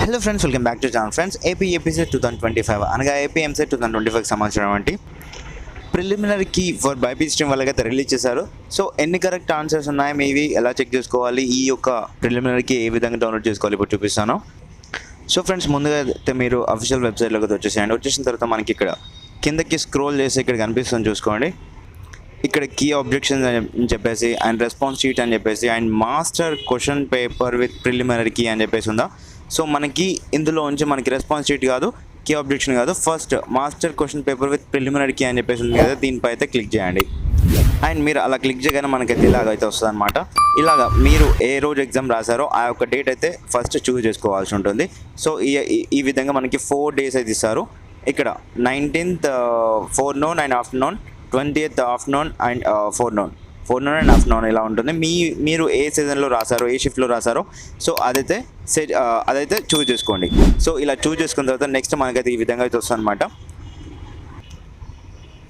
Hello friends welcome back to channel friends AP APSET two thousand twenty five అనగా AP two thousand twenty ఫైవ్కి సంబంధించినటువంటి preliminary key for BiPC stream వాళ్ళకైతే release చేశారు. So ఎన్ని correct answers ఉన్నాయి మీవి ఎలా చెక్ చేసుకోవాలి? ఈ యొక్క ప్రిలిమినరీకి ఏ విధంగా డౌన్లోడ్ చేసుకోవాలి? ఇప్పుడు చూపిస్తాను. సో ఫ్రెండ్స్ ముందుగా అయితే మీరు అఫీషియల్ వెబ్సైట్లోకి అయితే వచ్చేసేయండి. వచ్చేసిన తర్వాత మనకి ఇక్కడ కిందకి స్క్రోల్ చేసి ఇక్కడ కనిపిస్తుంది చూసుకోండి. ఇక్కడ కీ ఆబ్జెక్షన్స్ అని చెప్పేసి అండ్ రెస్పాన్స్ షీట్ అని చెప్పేసి and master question paper with preliminary key అని చెప్పేసి ఉందా? సో మనకి ఇందులో నుంచి మనకి రెస్పాన్స్ షీట్ కాదు కీ ఆబ్జెక్షన్ కాదు. First master question paper with preliminary key అని చెప్పేసి ఉంది కదా దీనిపై అయితే క్లిక్ చేయండి. అండ్ మీరు అలా క్లిక్ చేయగానే మనకైతే ఇలాగైతే వస్తుంది అనమాట ఇలాగ మీరు ఏ రోజు ఎగ్జామ్ రాశారో ఆ యొక్క డేట్ అయితే ఫస్ట్ చూస్ చేసుకోవాల్సి ఉంటుంది. సో ఈ ఈ- ఈ విధంగా మనకి ఫోర్ డేస్ అయితే ఇస్తారు. ఇక్కడ nineteenth forenoon and afternoon twenty eighth afternoon and forenoon forenoon and afternoon ఇలా ఉంటుంది. మీ మీరు ఏ సీజన్లో రాశారో ఏ షిఫ్ట్లో రాశారో సో అదైతే సెట్ అదైతే చూజ్ చేసుకోండి. సో ఇలా చూజ్ చేసుకున్న తర్వాత నెక్స్ట్ మనకైతే ఈ విధంగా అయితే వస్తుంది అనమాట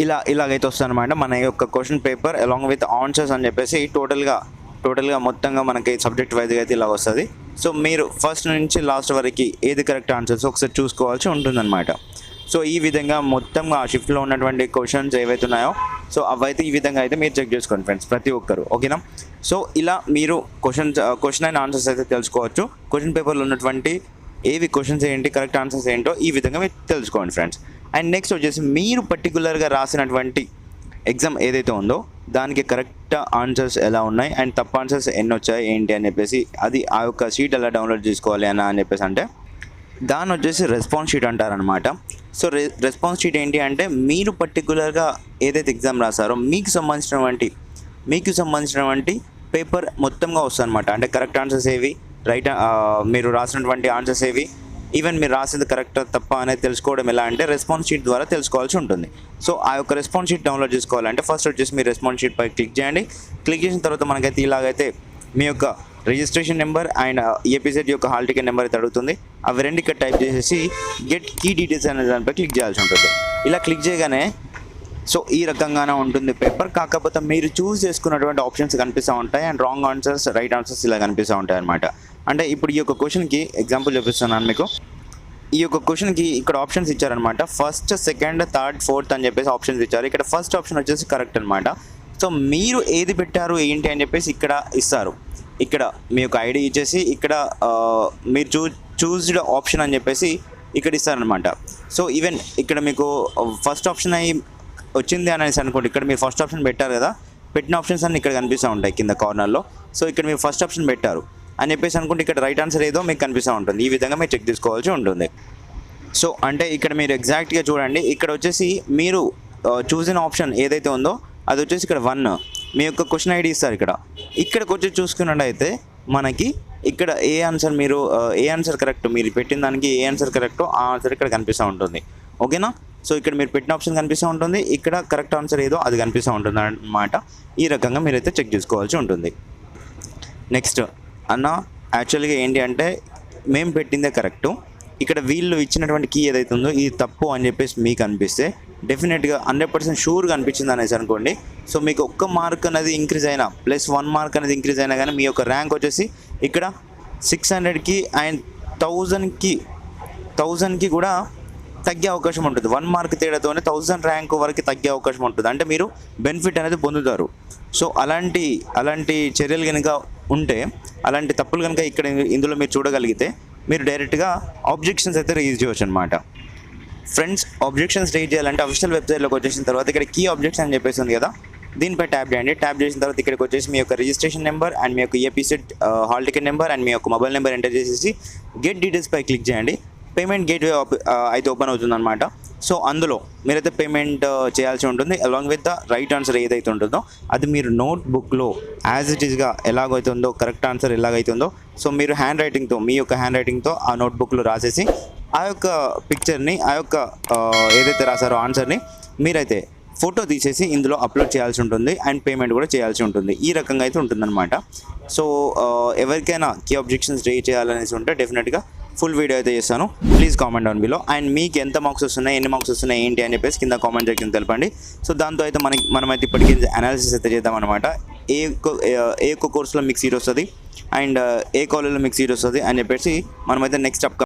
ఇలా ఇలాగైతే వస్తుందన్నమాట. మన యొక్క question paper along with answers అని చెప్పేసి టోటల్గా టోటల్గా మొత్తంగా మనకి సబ్జెక్ట్ వైజ్గా అయితే ఇలా వస్తుంది. సో మీరు ఫస్ట్ నుంచి లాస్ట్ వరకు ఏది కరెక్ట్ ఆన్సర్స్ ఒకసారి చూసుకోవాల్సి ఉంటుందన్నమాట. సో ఈ విధంగా మొత్తంగా ఆ షిఫ్ట్లో ఉన్నటువంటి క్వశ్చన్స్ ఏవైతే ఉన్నాయో సో అవైతే ఈ విధంగా అయితే మీరు చెక్ చేసుకోండి ఫ్రెండ్స్ ప్రతి ఒక్కరు ఓకేనా సో ఇలా మీరు క్వశ్చన్స్ క్వశ్చన్ అండ్ ఆన్సర్స్ అయితే తెలుసుకోవచ్చు. క్వశ్చన్ పేపర్లో ఉన్నటువంటి ఏవి క్వశ్చన్స్ ఏంటి కరెక్ట్ ఆన్సర్స్ ఏంటో ఈ విధంగా మీరు తెలుసుకోండి ఫ్రెండ్స్ అండ్ నెక్స్ట్ వచ్చేసి మీరు పర్టికులర్గా రాసినటువంటి ఎగ్జామ్ ఏదైతే ఉందో దానికి కరెక్ట్ ఆన్సర్స్ ఎలా ఉన్నాయి? అండ్ తప్పు ఆన్సర్స్ ఎన్ని వచ్చాయి ఏంటి అని చెప్పేసి అది ఆ యొక్క షీట్ ఎలా డౌన్లోడ్ చేసుకోవాలి అని చెప్పేసి అంటే దాన్ని వచ్చేసి రెస్పాన్స్ షీట్ అంటారనమాట. సో రె రెస్పాన్స్ షీట్ ఏంటి అంటే మీరు పర్టికులర్గా ఏదైతే ఎగ్జామ్ రాసారో మీకు సంబంధించినటువంటి మీకు సంబంధించినటువంటి పేపర్ మొత్తంగా వస్తుంది అనమాట అంటే కరెక్ట్ ఆన్సర్స్ ఏవి? రైట్ మీరు రాసినటువంటి ఆన్సర్స్ ఏవి? ఈవెన్ మీరు రాసింది కరెక్ట్ తప్ప అనేది తెలుసుకోవడం ఎలా అంటే రెస్పాన్స్ షీట్ ద్వారా తెలుసుకోవాల్సి ఉంటుంది. సో ఆ యొక్క రెస్పాన్స్ షీట్ డౌన్లోడ్ చేసుకోవాలంటే ఫస్ట్ వచ్చేసి మీరు రెస్పాన్స్ షీట్ పై క్లిక్ చేయండి. క్లిక్ చేసిన తర్వాత మనకైతే ఇలాగైతే మీ యొక్క రిజిస్ట్రేషన్ నెంబర్ అండ్ ఏపీసెట్ యొక్క హాల్ టికెట్ నెంబర్ అయితే అడుగుతుంది. అవి రెండు ఇక్కడ టైప్ చేసేసి గెట్ కీ డీటెయిల్స్ అనే దానిపై క్లిక్ చేయాల్సి ఉంటుంది. ఇలా క్లిక్ చేయగానే సో ఈ రకంగానే ఉంటుంది పేపర్ కాకపోతే మీరు చూస్ చేసుకున్నటువంటి ఆప్షన్స్ కనిపిస్తూ ఉంటాయి and wrong answers right answers ఇలా కనిపిస్తూ ఉంటాయి అనమాట అంటే ఇప్పుడు ఈ యొక్క క్వశ్చన్కి ఎగ్జాంపుల్ చూపిస్తున్నాను మీకు. ఈ యొక్క క్వశ్చన్కి ఇక్కడ ఆప్షన్స్ ఇచ్చారనమాట ఫస్ట్ సెకండ్ థర్డ్ ఫోర్త్ అని చెప్పేసి ఆప్షన్స్ ఇచ్చారు. ఇక్కడ ఫస్ట్ ఆప్షన్ వచ్చేసి కరెక్ట్ అనమాట సో మీరు ఏది పెట్టారు ఏంటి అని చెప్పేసి ఇక్కడ ఇస్తారు. ఇక్కడ మీ యొక్క ఐడి ఇచ్చేసి ఇక్కడ మీరు చూ చూస్డ్ ఆప్షన్ అని చెప్పేసి ఇక్కడ ఇస్తారనమాట సో ఈవెన్ ఇక్కడ మీకు ఫస్ట్ ఆప్షన్ అయ్యి వచ్చింది అనేసి అనుకోండి ఇక్కడ మీరు ఫస్ట్ ఆప్షన్ పెట్టారు కదా పెట్టిన ఆప్షన్స్ అన్ని ఇక్కడ కనిపిస్తూ ఉంటాయి కింద కార్నర్లో సో ఇక్కడ మీరు ఫస్ట్ ఆప్షన్ పెట్టారు. అని చెప్పేసి అనుకుంటే ఇక్కడ రైట్ ఆన్సర్ ఏదో మీకు కనిపిస్తూ ఉంటుంది. ఈ విధంగా మీరు చెక్ చేసుకోవాల్సి ఉంటుంది. సో అంటే ఇక్కడ మీరు ఎగ్జాక్ట్గా చూడండి ఇక్కడ వచ్చేసి మీరు uh, చూసిన ఆప్షన్ ఏదైతే ఉందో అది వచ్చేసి ఇక్కడ వన్ మీ యొక్క క్వశ్చన్ ఐడి ఇస్తారు ఇక్కడ. ఇక్కడికి వచ్చి చూసుకున్నట్టయితే మనకి ఇక్కడ ఏ ఆన్సర్ మీరు ఏ ఆన్సర్ కరెక్ట్ మీరు పెట్టిన దానికి ఏ ఆన్సర్ కరెక్టో ఆ ఆన్సర్ ఇక్కడ కనిపిస్తూ ఉంటుంది. ఓకేనా? సో ఇక్కడ మీరు పెట్టిన ఆప్షన్ కనిపిస్తూ ఉంటుంది. ఇక్కడ కరెక్ట్ ఆన్సర్ ఏదో అది కనిపిస్తూ ఉంటుంది అన్నమాట ఈ రకంగా మీరైతే చెక్ చేసుకోవాల్సి ఉంటుంది. నెక్స్ట్ అన్న యాక్చువల్గా ఏంటి అంటే మేము పెట్టిందే కరెక్టు ఇక్కడ వీళ్ళు ఇచ్చినటువంటి కీ ఏదైతే ఉందో ఇది తప్పు అని చెప్పేసి మీకు అనిపిస్తే డెఫినెట్గా హండ్రెడ్ పర్సెంట్ షూర్గా అనిపించింది అనేసి అనుకోండి. సో మీకు ఒక్క మార్క్ అనేది ఇంక్రీజ్ అయినా ప్లస్ వన్ మార్క్ అనేది ఇంక్రీజ్ అయినా కానీ మీ యొక్క ర్యాంక్ వచ్చేసి ఇక్కడ సిక్స్ హండ్రెడ్కి అండ్ థౌజండ్కి థౌజండ్కి కూడా తగ్గే అవకాశం ఉంటుంది. వన్ మార్క్ తేడాతోనే థౌజండ్ ర్యాంక్ వరకు తగ్గే అవకాశం ఉంటుంది. అంటే మీరు బెనిఫిట్ అనేది పొందుతారు. సో అలాంటి అలాంటి చర్యలు కనుక ఉంటే అలాంటి తప్పులు కనుక ఇక్కడ ఇందులో మీరు చూడగలిగితే మీరు డైరెక్ట్గా ఆబ్జెక్షన్స్ అయితే రేజ్ చేయవచ్చు అనమాట ఫ్రెండ్స్ ఆబ్జెక్షన్స్ రేజ్ చేయాలంటే అఫీషియల్ వెబ్సైట్లోకి వచ్చేసిన తర్వాత ఇక్కడ కీ ఆబ్జెక్ట్స్ అని చెప్పేసి ఉంది కదా దీనిపై ట్యాప్ చేయండి. ట్యాప్ చేసిన తర్వాత ఇక్కడికి వచ్చేసి మీ యొక్క రిజిస్ట్రేషన్ నెంబర్ అండ్ మీ యొక్క APSET hall ticket number and మీ యొక్క మొబైల్ నెంబర్ ఎంటర్ చేసేసి గెట్ డీటెయిల్స్పై క్లిక్ చేయండి. పేమెంట్ గేట్వే uh, అయితే ఓపెన్ అవుతుందన్నమాట. సో అందులో మీరైతే పేమెంట్ uh, చేయాల్సి ఉంటుంది. Along with the right answer ఏదైతే ఉంటుందో అది మీరు నోట్ బుక్లో యాజ్ ఇట్ ఈస్గా ఎలాగైతుందో కరెక్ట్ ఆన్సర్ ఎలాగైతుందో సో మీరు హ్యాండ్ రైటింగ్తో మీ యొక్క హ్యాండ్ రైటింగ్తో ఆ నోట్బుక్లో రాసేసి ఆ యొక్క పిక్చర్ని ఆ యొక్క ఏదైతే రాసారో ఆన్సర్ని మీరైతే ఫోటో తీసేసి ఇందులో అప్లోడ్ చేయాల్సి ఉంటుంది అండ్ పేమెంట్ కూడా చేయాల్సి ఉంటుంది. ఈ రకంగా అయితే ఉంటుందన్నమాట. సో ఎవరికైనా కీ అబ్జెక్షన్స్ రే చేయాలనేసి ఉంటే డెఫినెట్గా ఫుల్ వీడియో అయితే చేస్తాను. Please comment down below and మీకు ఎంత మార్క్స్ వస్తున్నాయి ఎన్ని మార్క్స్ వస్తున్నాయి ఏంటి అని చెప్పేసి కింద కామెంట్ చేయడం తెలపండి. సో దాంతో అయితే మనకి మనమైతే ఇప్పటికీ అనాలిసిస్ అయితే చేద్దామన్నమాట. ఏ ఏ ఒక్క కోర్సులో మీకు సీట్ వస్తుంది? అండ్ ఏ కాలేజ్లో మీకు సీట్ వస్తుంది? అని చెప్పేసి మనమైతే నెక్స్ట్ అప్